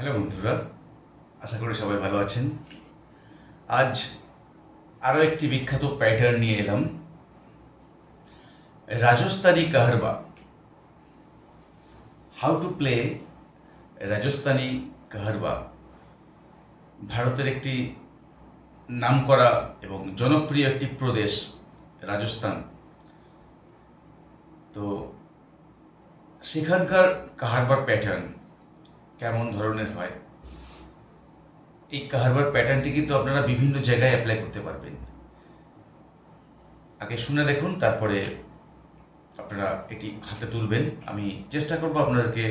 Hello বন্ধুরা, আশা করি সবাই ভালো আছেন। আজ আরও একটি বিখ্যাত প্যাটার্ন নিয়ে এলাম। Rajasthani Kaharba. How to play Rajasthani Kaharba. ভারতের একটি নামকরা এবং জনপ্রিয় একটি প্রদেশ, রাজস্থান। তো সেখানকার কাহারবার প্যাটার্ন কেমন ধরনের হয়? এই কাহারবার প্যাটার্নটি কিন্তু আপনারা বিভিন্ন জায়গায় অ্যাপ্লাই করতে পারবেন। আগে শুনে দেখুন, তারপরে আপনারা এটি হাতে তুলবেন। আমি চেষ্টা করব আপনাদেরকে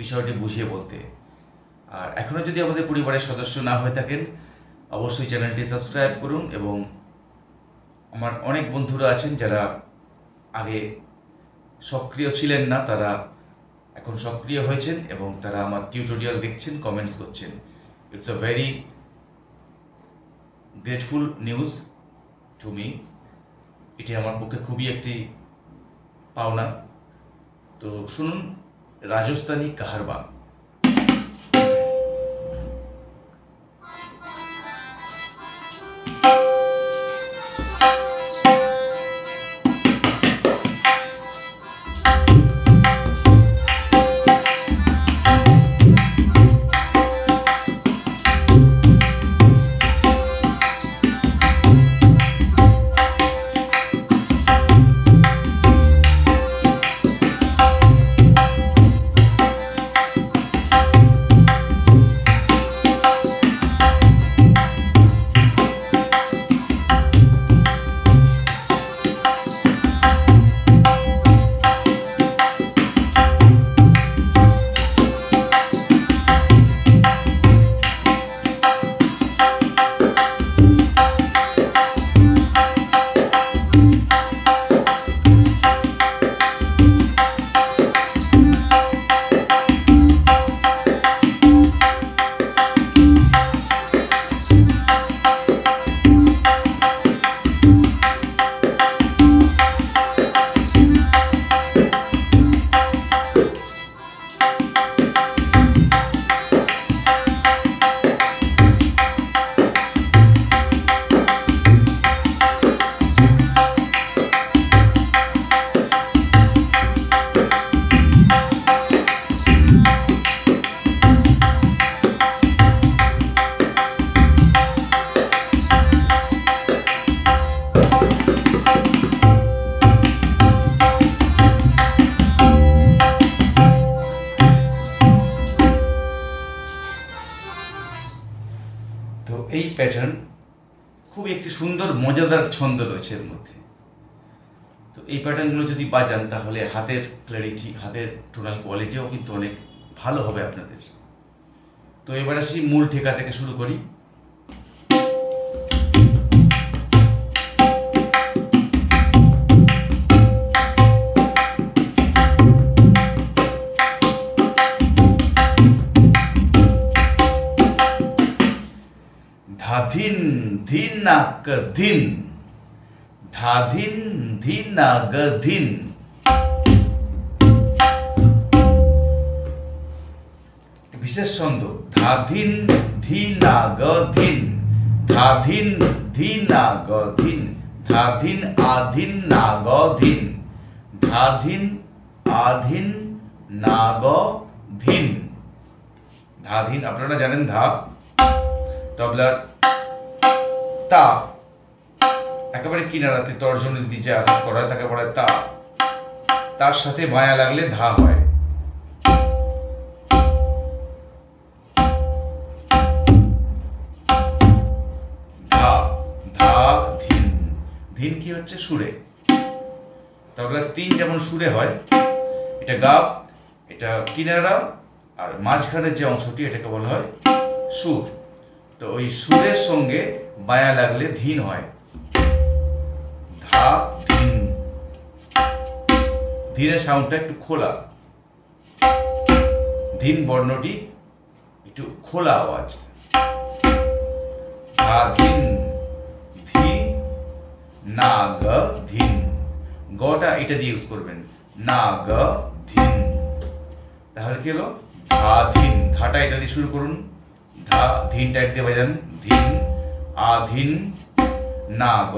বিষয়টি বুঝিয়ে বলতে। আর এখনও যদি আমাদের পরিবারের সদস্য না হয়ে থাকেন, অবশ্যই চ্যানেলটি সাবস্ক্রাইব করুন এবং আমার অনেক বন্ধুরা আছেন যারা আগে সক্রিয় ছিলেন না, তারা এখন সক্রিয় হয়েছেন এবং তারা আমার টিউটোরিয়াল দেখছেন কমেন্টস করছেন। It's a very grateful news to me এটি আমার পক্ষে খুবই একটি পাওনা। তো শুনুন, রাজস্থানী কাহারবা। সুন্দর, মজাদার ছন্দ রয়েছে এর মধ্যে। তো এই প্যাটার্নগুলো যদি বাজান, তাহলে হাতের ক্ল্যারিটি হাতের টোনাল কোয়ালিটিও কিন্তু অনেক ভালো হবে আপনাদের। তো এবার আসি মূল ঠেকা থেকে শুরু করি। ধিন নাক ধিন ধাধিন, ধিন নাগ ধিন বিশেষ ছন্দ। ধাধিন ধি নাগ ধিন ধাধিন ধি নাগ ধিন ধাধিন, আধিন নাগ ধিন ধাধিন, আধিন নাগ ধিন ধাধিন, আপনারা জানেন ধা। তবলার তা। একেবারে কিনারাতে তর্জনী দিয়ে যে আঘাত করা, তাকে বলা তা। তার সাথে মায়া লাগলে ধা হয়। ধা ধা, ধিন। ধিন কি হচ্ছে? সুরে। তবলার তিন যেমন সুরে হয়, এটা গাব, এটা কিনারা, আর মাঝখানের যে অংশটি এটাকে বলা হয় সুর। তো ওই সুরের সঙ্গে বায়া লাগলে ধীন হয়। ধা, ধীন। ধীরের সাউন্ডটা একটু খোলা। ধীন বর্ণটি একটু খোলা আওয়াজ। ধা, ধীন। ধি, না, গ, ধীন। গটা এটা দিয়ে ইউজ করবেন। না, গ, ধীন। তাহলে কি হলো? ধা, ধীন। ধাটা এটা দিয়ে শুরু করুন। ধা ধিন টাইট দিয়ে বাজান ধিন আধিন না গ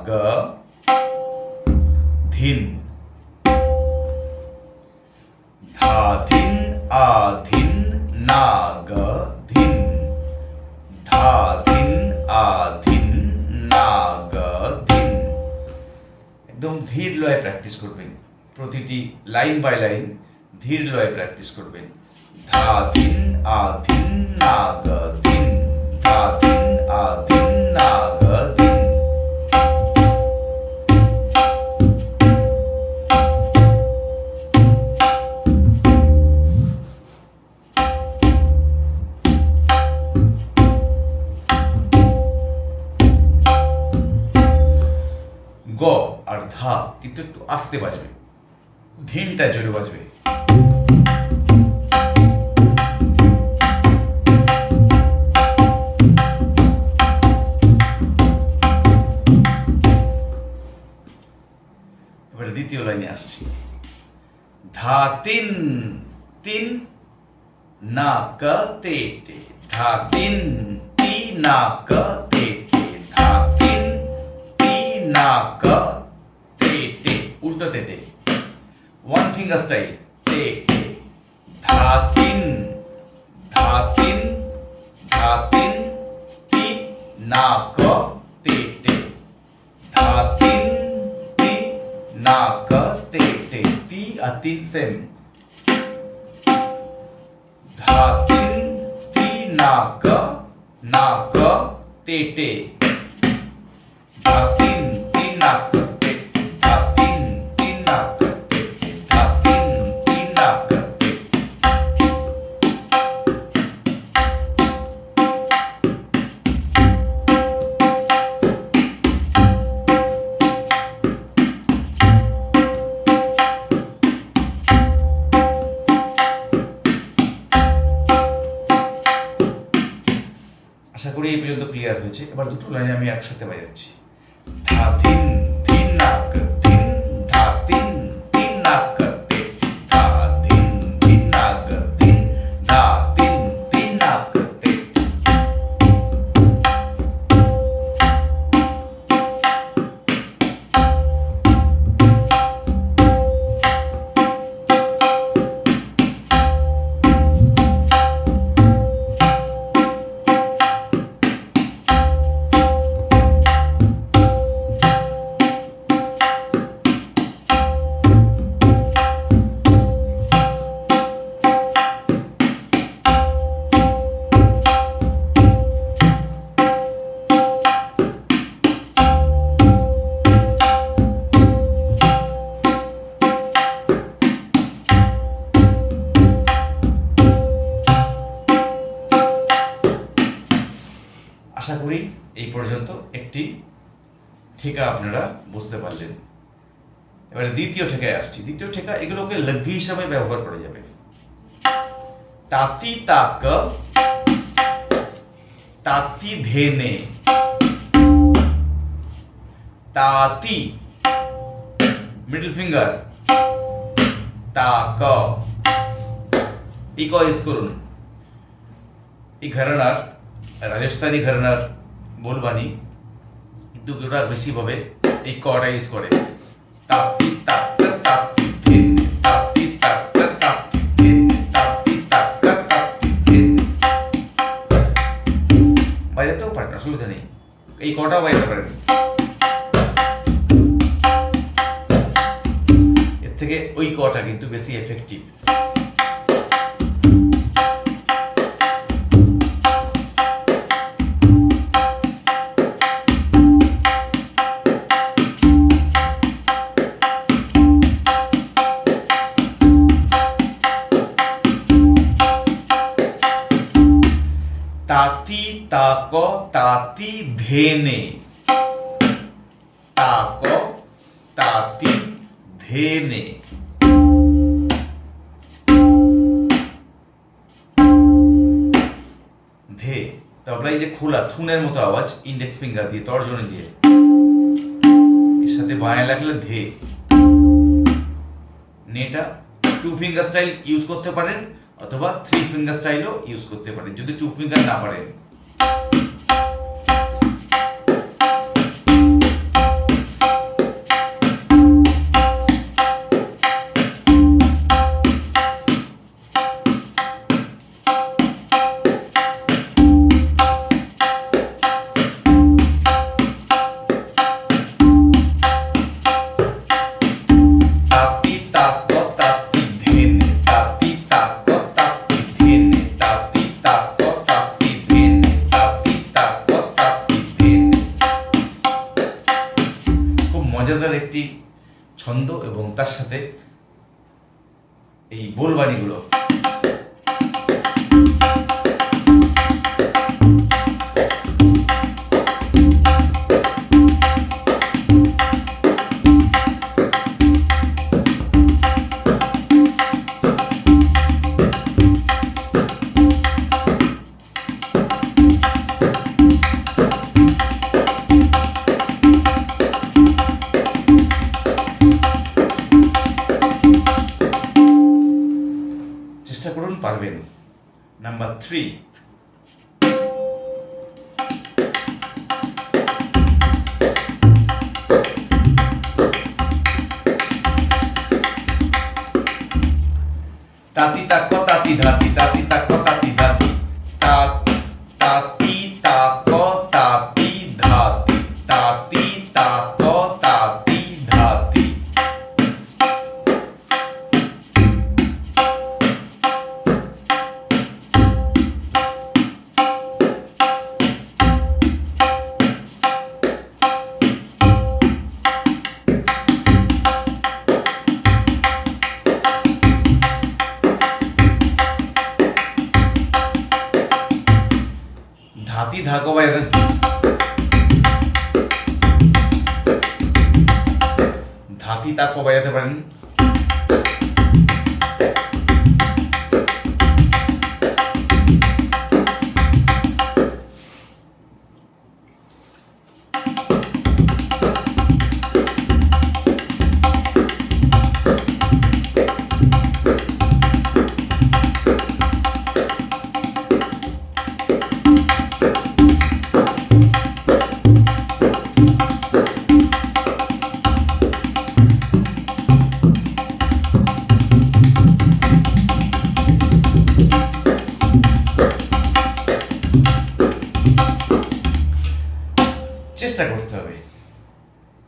না গ ধিন ধা ধিন আ ধিন না গ ধিন ধা ধিন আ ধিন না গ ধিন একদম ধীর লয়ে প্র্যাকটিস করবেন প্রতিটি লাইন বাই লাইন ধীর লয়ে প্র্যাকটিস করবেন ধা ধিন আ ধিন না গ ধিন ধা ধিন আ আস্তে বাজবে। ধিনটা জোরে বাজবে। এবারে দ্বিতীয় লাইনে আসছি। ধা তিন তিন, না ক, তে তে। ধা তিন, তি, না ক, তে তে। ধা তিন, তি, না ক তে উল্টো তে তে ওয়ান ফিঙ্গার স্টাইল তে তে ধা তিন ধা তিন ধা তিন তি না ক তে তে ধা তিন তি না ক তে তে তি আর তিন সেম ধা তিন তি না ক না এবার দুটো লাইনে আমি একসাথে বাজাচ্ছি। ধা ঠেকা আপনারা বুঝতে পারলেন। এবারে দ্বিতীয় ঠেকায় আসছি। দ্বিতীয় ঠেকা, এগুলোকে লঘ্বি হিসাবে ব্যবহার করা যাবে। তাতি তাক, তাতি ধেনে, তাতি মিডল ফিঙ্গার তাক। করুন। এই ঘরানার, রাজস্থানী ঘরানার, বোলবাণী কিন্তু ওরা বেশিভাবে এই কটা ইউজ করে। তাপি তাক তাপি, ধিন, তাপি তাক তাপি, ধিন, তাপি তাক তাপি, ধিন। বাজাতেও পারেন, অসুবিধা নেই। এই কটাও বাজাতে পারেন। এর থেকে ওই কটা কিন্তু বেশি এফেক্টিভ তাতি তাক তাতি ধেনে। তাক তাতি ধেনে। ধে, তারপরে এই যে খোলা, থুনের মতো আওয়াজ ইন্ডেক্স ফিঙ্গার দিয়ে, তর্জনী দিয়ে। এর সাথে বায়া লাগলে ধে। নেটা টু ফিঙ্গার স্টাইল ইউজ করতে পারেন। অথবা থ্রি ফিঙ্গার স্টাইলও ইউজ করতে পারেন। যদি টু ফিঙ্গার না পারেন। ছন্দ এবং তার সাথে এই বোলবাণীগুলো। পারবেন নাম্বার থ্রি তাতি তাক তাতি ধাতি তাতি তাক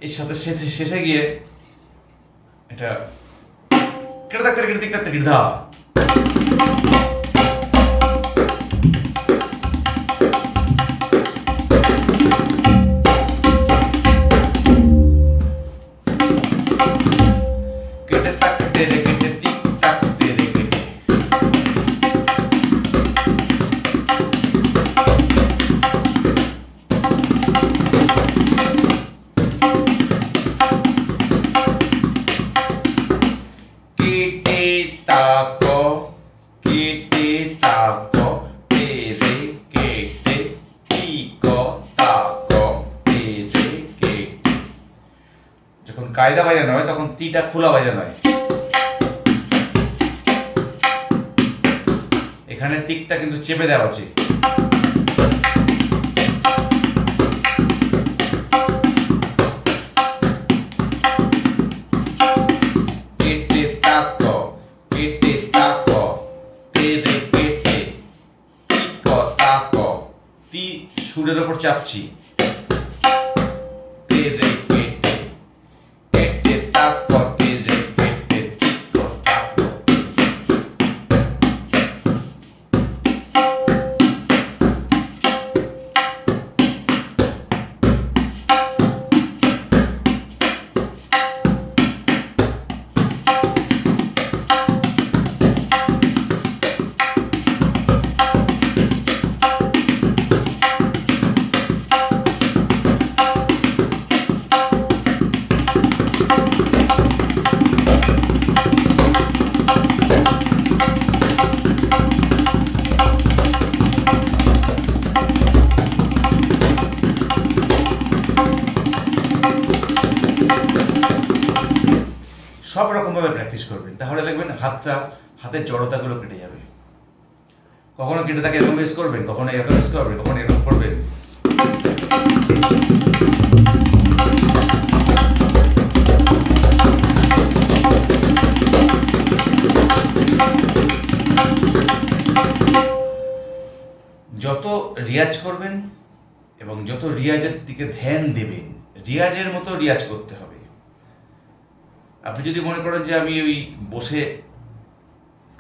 এর সাথে শেষে গিয়ে এটা কেটে থাকতে কেটে থাকতে কেটে ধা তাকো কেটে তাকো তেরে কেটে তিকো তাকো তেরে কেটে। যখন কায়দা বাজানো হয় তখন তিটা খোলা বাজানো হয় এখানে তিকটা কিন্তু চেপে দেওয়া উচিত ওপর চাপছি। হাতের জড়তাগুলো কেটে যাবে। কখনো কেটে থাকে এরকম বেস করবেন, কখনো এরকম বেস করবেন, কখনো এরকম করবেন। যত রিয়াজ করবেন এবং যত রিয়াজের দিকে ধ্যান দেবেন, রিয়াজের মতো রিয়াজ করতে হবে। আপনি যদি মনে করেন যে আমি ওই বসে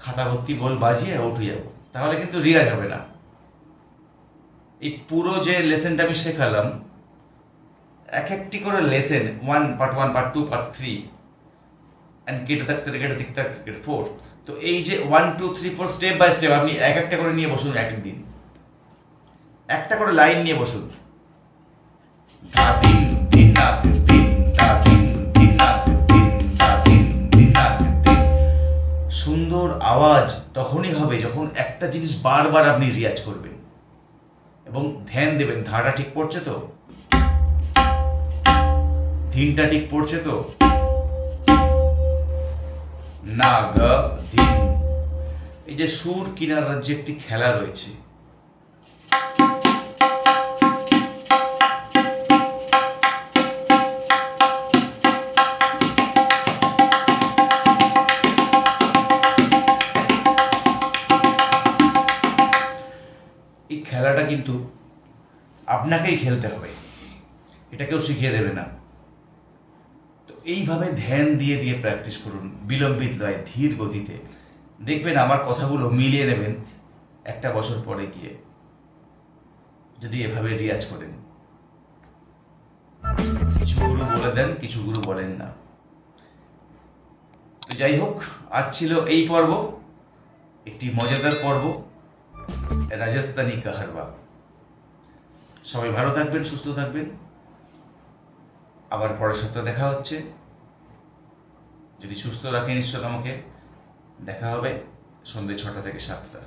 খাতা ভর্তি বল বাজিয়ে উঠে যাব। তাহলে কিন্তু রিয়াজ হবে না। এই পুরো যে লেসেনটা আমি শেখালাম, এক একটি করে lesson one part one part two part three and কেটে থাকতে কেটে থাকতে থাকতে ফোর তো এই যে one two three four step by step আপনি এক একটা করে নিয়ে বসুন এক দিন। একটা করে লাইন নিয়ে বসুন। দিন দিন না সুন্দর আওয়াজ তখনই হবে যখন একটা জিনিস বারবার আপনি রিয়াজ করবেন। এবং ধ্যান দেবেন ধারা ঠিক পড়ছে তো? ধিনটা ঠিক পড়ছে তো? না গ ধিন এই যে সুর কিনার রাজ্যে একটি খেলা রয়েছে কিন্তু আপনাকেই খেলতে হবে। এটা কেউ শিখিয়ে দেবে না। তো এইভাবে ধ্যান দিয়ে দিয়ে প্র্যাকটিস করুন বিলম্বিত নয়, ধীর গতিতে। দেখবেন আমার কথাগুলো মিলিয়ে নেবেন একটা বছর পরে গিয়ে। যদি এভাবে রিয়াজ করেন। কিছু গুরু বলে দেন, কিছু গুরু বলেন না। তো যাই হোক, আজ ছিল এই পর্ব। একটি মজাদার পর্ব। রাজস্থানী কাহারবা। সবাই ভালো থাকবেন, সুস্থ থাকবেন। আবার পরের সপ্তাহে দেখা হচ্ছে। যদি সুস্থ রাখেন ঈশ্বর আমাকে, দেখা হবে সন্ধ্যে ছটা থেকে সাতটা।